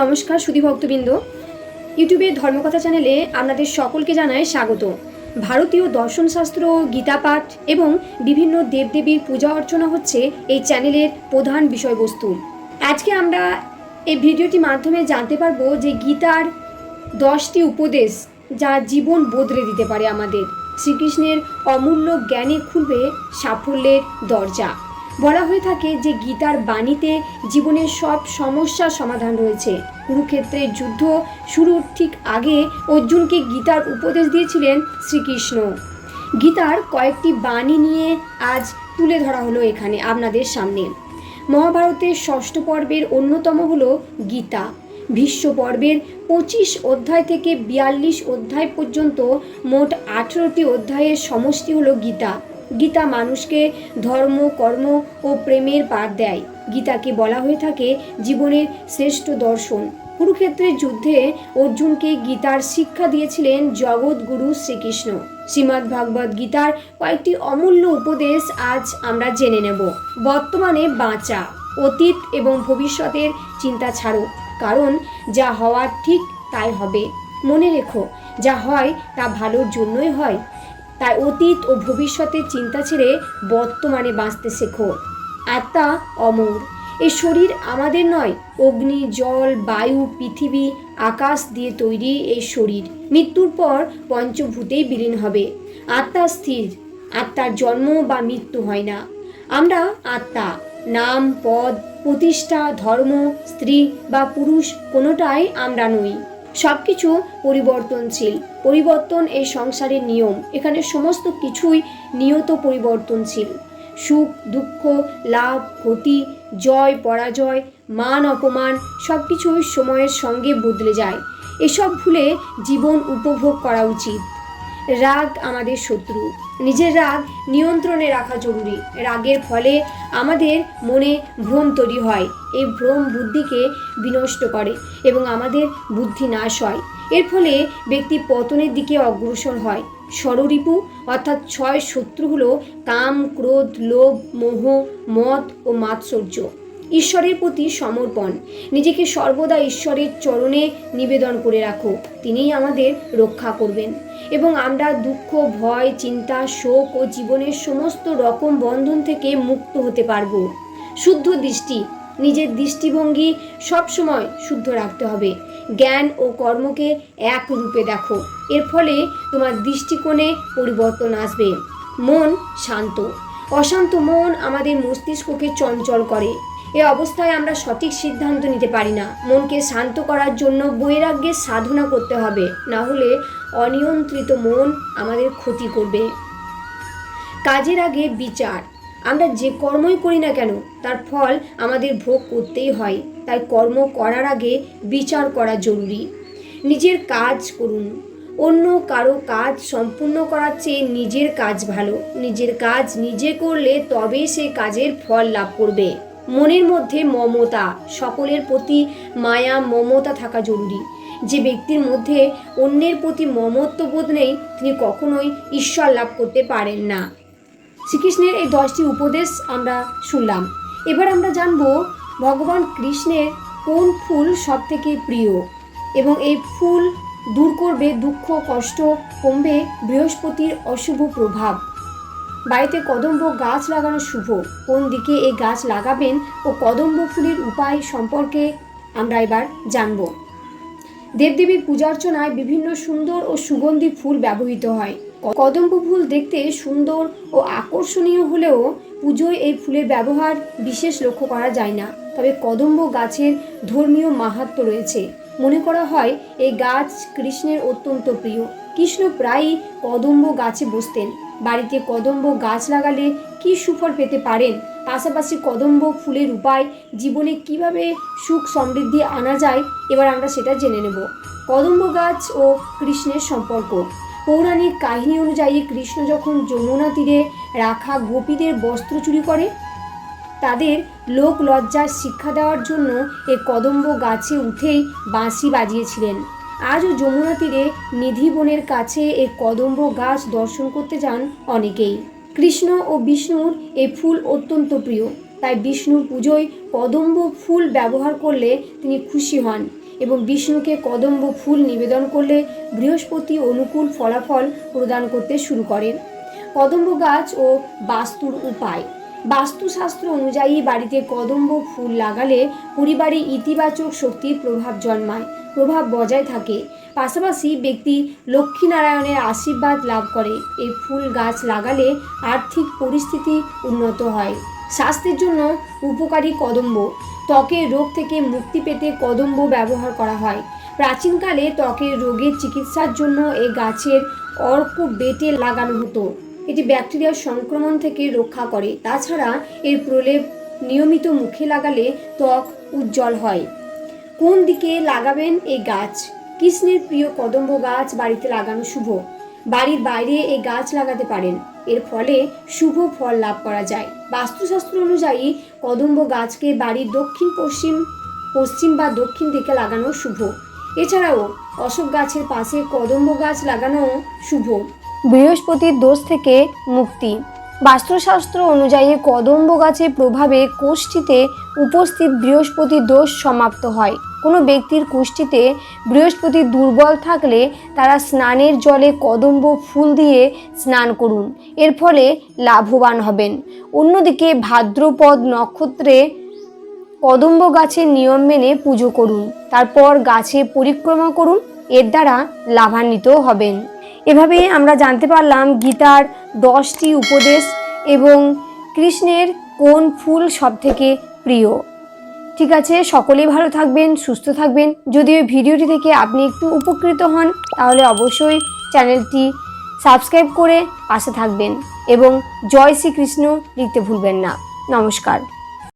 নমস্কার সুধী ভক্তবৃন্দ। ইউটিউবে ধর্মকথা চ্যানেলে আপনাদের সকলকে জানাই স্বাগত। ভারতীয় দর্শনশাস্ত্র গীতাপাঠ এবং বিভিন্ন দেবদেবীর পূজা অর্চনা হচ্ছে এই চ্যানেলের প্রধান বিষয়বস্তু। আজকে আমরা এই ভিডিওটির মাধ্যমে জানতে পারব যে গীতার দশটি উপদেশ যা জীবন বদলে দিতে পারে আমাদের। শ্রীকৃষ্ণের অমূল্য জ্ঞানে খুলবে সাফল্যের দরজা। বলা হয়ে থাকে যে গীতার বাণীতে জীবনের সব সমস্যার সমাধান রয়েছে। কুরুক্ষেত্রের যুদ্ধ শুরুর ঠিক আগে অর্জুনকে গীতার উপদেশ দিয়েছিলেন শ্রীকৃষ্ণ। গীতার কয়েকটি বাণী নিয়ে আজ তুলে ধরা হলো এখানে আপনাদের সামনে। মহাভারতের ষষ্ঠ পর্বের অন্যতম হল গীতা। ভীষ্ম পর্বের পঁচিশ অধ্যায় থেকে বিয়াল্লিশ অধ্যায় পর্যন্ত মোট আঠেরোটি অধ্যায়ের সমষ্টি হলো গীতা। গীতা মানুষকে ধর্ম, কর্ম ও প্রেমের পাঠ দেয়। গীতাকে বলা হয়ে থাকে জীবনের শ্রেষ্ঠ দর্শন। কুরুক্ষেত্রের যুদ্ধে অর্জুনকে গীতার শিক্ষা দিয়েছিলেন জগৎগুরু শ্রীকৃষ্ণ। শ্রীমদ্ ভাগবত গীতার কয়েকটি অমূল্য উপদেশ আজ আমরা জেনে নেব। বর্তমানে বাঁচা, অতীত এবং ভবিষ্যতের চিন্তা ছাড়ো, কারণ যা হওয়ার ঠিক তাই হবে। মনে রেখো, যা হয় তা ভালোর জন্যই হয়। তাই অতীত ও ভবিষ্যতের চিন্তা ছেড়ে বর্তমানে বাঁচতে শেখো। আত্মা অমর। এই শরীর আমাদের নয়, অগ্নি, জল, বায়ু, পৃথিবী, আকাশ দিয়ে তৈরি এই শরীর। মৃত্যুর পর পঞ্চভূতেই বিলীন হবে। আত্মা স্থির, আত্মার জন্ম বা মৃত্যু হয় না। আমরা আত্মা, নাম, পদ, প্রতিষ্ঠা, ধর্ম, স্ত্রী বা পুরুষ কোনোটাই আমরা নই। সব কিছু পরিবর্তনশীল। পরিবর্তন এই সংসারের নিয়ম। এখানে সমস্ত কিছুই নিয়ত পরিবর্তনশীল। সুখ, দুঃখ, লাভ, ক্ষতি, জয়, পরাজয়, মান, অপমান সব কিছুই সময়ের সঙ্গে বদলে যায়। এসব ভুলে জীবন উপভোগ করা উচিত। রাগ আমাদের শত্রু। নিজের রাগ নিয়ন্ত্রণে রাখা জরুরি। রাগের ফলে আমাদের মনে ভ্রম তৈরি হয়। এই ভ্রম বুদ্ধিকে বিনষ্ট করে এবং আমাদের বুদ্ধি নাশ হয়। এর ফলে ব্যক্তি পতনের দিকে অগ্রসর হয়। ষড়রিপু অর্থাৎ ছয় শত্রু হলো কাম, ক্রোধ, লোভ, মোহ, মদ ও মাৎসর্য। ঈশ্বরের প্রতি সমর্পণ। নিজেকে সর্বদা ঈশ্বরের চরণে নিবেদন করে রাখো। তিনিই আমাদের রক্ষা করবেন। এবং আমরা দুঃখ, ভয়, চিন্তা, শোক ও জীবনের সমস্ত রকম বন্ধন থেকে মুক্ত হতে পারব। শুদ্ধ দৃষ্টি, নিজের দৃষ্টিভঙ্গি সবসময় শুদ্ধ রাখতে হবে। জ্ঞান ও কর্মকে এক রূপে দেখো। এর ফলে তোমার দৃষ্টিকোণে পরিবর্তন আসবে। মন শান্ত। অশান্ত মন আমাদের মস্তিষ্ককে চঞ্চল করে। এ অবস্থায় আমরা সঠিক সিদ্ধান্ত নিতে পারি না। মনকে শান্ত করার জন্য বৈরাগ্যের সাধনা করতে হবে। না হলে অনিয়ন্ত্রিত মন আমাদের ক্ষতি করবে। কাজের আগে বিচার। আমরা যে কর্মই করি না কেন, তার ফল আমাদের ভোগ করতেই হয়। তাই কর্ম করার আগে বিচার করা জরুরি। নিজের কাজ করুন। অন্য কারও কাজ সম্পূর্ণ করার চেয়ে নিজের কাজ ভালো। নিজের কাজ নিজে করলে তবে সে কাজের ফল লাভ করবে। মনের মধ্যে মমতা, সকলের প্রতি মায়া, মমতা থাকা জরুরি। যে ব্যক্তির মধ্যে অন্যের প্রতি মমত্ববোধ নেই, তিনি কখনোই ঈশ্বর লাভ করতে পারেন না। শ্রীকৃষ্ণের এই দশটি উপদেশ আমরা শুনলাম। এবার আমরা জানব ভগবান কৃষ্ণের কোন ফুল সব থেকে প্রিয়? এবং এই ফুল দূর করবে দুঃখ, কষ্ট, কমবে বৃহস্পতির অশুভ প্রভাব। বাড়িতে কদম্ব গাছ লাগানো শুভ। কোন দিকে এই গাছ লাগাবেন ও কদম্ব ফুলের উপায় সম্পর্কে আমরা এবার জানব। দেবদেবীর পূজা অর্চনায় বিভিন্ন সুন্দর ও সুগন্ধি ফুল ব্যবহৃত হয়। কদম্ব ফুল দেখতে সুন্দর ও আকর্ষণীয় হলেও পুজোয় এই ফুলের ব্যবহার বিশেষ লক্ষ্য করা যায় না। তবে কদম্ব গাছের ধর্মীয় মাহাত্ম্য রয়েছে। মনে করা হয়, এই গাছ কৃষ্ণের অত্যন্ত প্রিয়। কৃষ্ণ প্রায়ই কদম্ব গাছে বসতেন। বাড়িতে কদম্ব গাছ লাগালে কি সুফল পেতে পারেন? পাশাপাশি কদম্ব ফুলের উপায়, জীবনে কীভাবে সুখ সমৃদ্ধি আনা যায়? এবার আমরা সেটা জেনে নেব। কদম্ব গাছ ও কৃষ্ণের সম্পর্ক। পৌরাণিক কাহিনী অনুযায়ী কৃষ্ণ যখন যমুনা তীরে রাখা গোপীদের বস্ত্র চুরি করে, তাদের লোক লজ্জার শিক্ষা দেওয়ার জন্য এ কদম্ব গাছে উঠেই বাঁশি বাজিয়েছিলেন। আজও যমুনা তীরে নিধি বনের কাছে এই কদম্ব গাছ দর্শন করতে যান অনেকেই। কৃষ্ণ ও বিষ্ণুর এই ফুল অত্যন্ত প্রিয়। তাই বিষ্ণুর পুজোয় কদম্ব ফুল ব্যবহার করলে তিনি খুশি হন এবং বিষ্ণুকে কদম্ব ফুল নিবেদন করলে বৃহস্পতি অনুকূল ফলাফল প্রদান করতে শুরু করেন। কদম্ব গাছ ও বাস্তুর উপায়। বাস্তুশাস্ত্র অনুযায়ী বাড়িতে কদম্ব ফুল লাগালে পরিবারে ইতিবাচক শক্তির প্রভাব জন্মায়, প্রভাব বজায় থাকে। পাশাপাশি ব্যক্তি লক্ষ্মীনারায়ণের আশীর্বাদ লাভ করে। এই ফুল গাছ লাগালে আর্থিক পরিস্থিতি উন্নত হয়। স্বাস্থ্যের জন্য উপকারী কদম্ব। ত্বকের রোগ থেকে মুক্তি পেতে কদম্ব ব্যবহার করা হয়। প্রাচীনকালে ত্বকের রোগের চিকিৎসার জন্য এই গাছের অর্ক বেটে লাগানো হতো। এটি ব্যাকটেরিয়ার সংক্রমণ থেকে রক্ষা করে। তাছাড়া এর প্রলেপ নিয়মিত মুখে লাগালে ত্বক উজ্জ্বল হয়। কোন দিকে লাগাবেন এই গাছ? কৃষ্ণের প্রিয় কদম্ব গাছ বাড়িতে লাগানো শুভ। বাড়ির বাইরে এই গাছ লাগাতে পারেন। এর ফলে শুভ ফল লাভ করা যায়। বাস্তুশাস্ত্র অনুযায়ী কদম্ব গাছকে বাড়ির দক্ষিণ, পশ্চিম পশ্চিম বা দক্ষিণ দিকে লাগানো শুভ। এছাড়াও অশোক গাছের পাশে কদম্ব গাছ লাগানো শুভ। বৃহস্পতির দোষ থেকে মুক্তি। বাস্তুশাস্ত্র অনুযায়ী কদম্ব গাছের প্রভাবে কোষ্ঠীতে উপস্থিত বৃহস্পতির দোষ সমাপ্ত হয়। কোনো ব্যক্তির কুষ্ঠিতে বৃহস্পতি দুর্বল থাকলে তারা স্নানের জলে কদম্ব ফুল দিয়ে স্নান করুন। এর ফলে লাভবান হবেন। অন্যদিকে ভাদ্রপদ নক্ষত্রে কদম্ব গাছের নিয়ম মেনে পুজো করুন। তারপর গাছে পরিক্রমা করুন। এর দ্বারা লাভান্বিত হবেন। এভাবে আমরা জানতে পারলাম গীতার দশটি উপদেশ এবং কৃষ্ণের কোন ফুল সবথেকে প্রিয়। ঠিক আছে, সকলেই ভালো থাকবেন, সুস্থ থাকবেন। যদি ওই ভিডিওটি থেকে আপনি একটু উপকৃত হন, তাহলে অবশ্যই চ্যানেলটি সাবস্ক্রাইব করে পাশে থাকবেন এবং জয় শ্রীকৃষ্ণ লিখতে ভুলবেন না। নমস্কার।